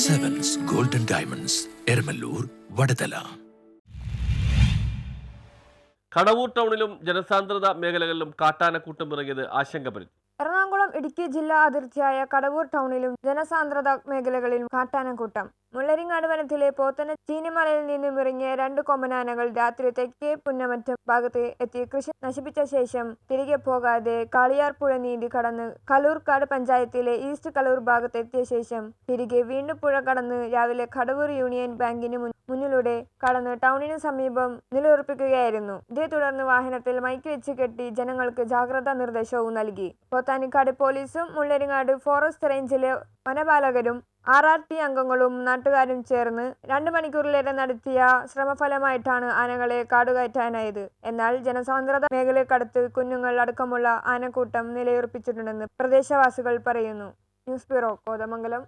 Sevens golden diamonds Eramallur Vadathala Kadavur ടൗണിലും ജനസാന്ദ്രത മേഖലകളിലും കാട്ടാനക്കൂട്ടം ഇറങ്ങിയത് ആശങ്ക പരുത്തി ഇടുക്കി ജില്ലാ അതിർത്തിയായ കടവൂർ ടൗണിലും ജനസാന്ദ്രത മേഖലകളിലും കാട്ടാനക്കൂട്ടം. മുള്ളരിങ്ങാട് വനത്തിലെ പോത്തന ചീനിമലയിൽ നിന്നും ഇറങ്ങിയ രണ്ട് കൊമ്പനാനകൾ രാത്രി തെക്കേ പുന്നമറ്റം ഭാഗത്ത് എത്തി കൃഷി നശിപ്പിച്ച ശേഷം തിരികെ പോകാതെ കാളിയാർ പുഴ നീന്തി കടന്ന് കലൂർക്കാട് പഞ്ചായത്തിലെ ഈസ്റ്റ് കലൂർ ഭാഗത്ത് എത്തിയ ശേഷം തിരികെ വീണ്ടും പുഴ കടന്ന് രാവിലെ കടവൂർ യൂണിയൻ ബാങ്കിന് മുൻ- മുന്നിലൂടെ കടന്ന് ടൗണിന് സമീപം നിലയുറപ്പിക്കുകയായിരുന്നു. ഇതേ തുടർന്ന് വാഹനത്തിൽ മൈക്ക് വെച്ച് കെട്ടി ജനങ്ങൾക്ക് ജാഗ്രതാ നിർദ്ദേശവും നൽകി. പോത്താനിക്കാട് പോലീസും മുള്ളരിങ്ങാട് ഫോറസ്റ്റ് റേഞ്ചിലെ വനപാലകരും ആർ ആർ ടി അംഗങ്ങളും നാട്ടുകാരും ചേർന്ന് രണ്ട് മണിക്കൂറിലേറെ നടത്തിയ ശ്രമഫലമായിട്ടാണ് ആനകളെ കാടുകയറ്റാനായത്. എന്നാൽ ജനസാന്ദ്രത മേഖലയ്ക്കടുത്ത് കുഞ്ഞുങ്ങൾ അടക്കമുള്ള ആനക്കൂട്ടം നിലയുറപ്പിച്ചിട്ടുണ്ടെന്ന് പ്രദേശവാസികൾ പറയുന്നു. News bureau Kothamangalam.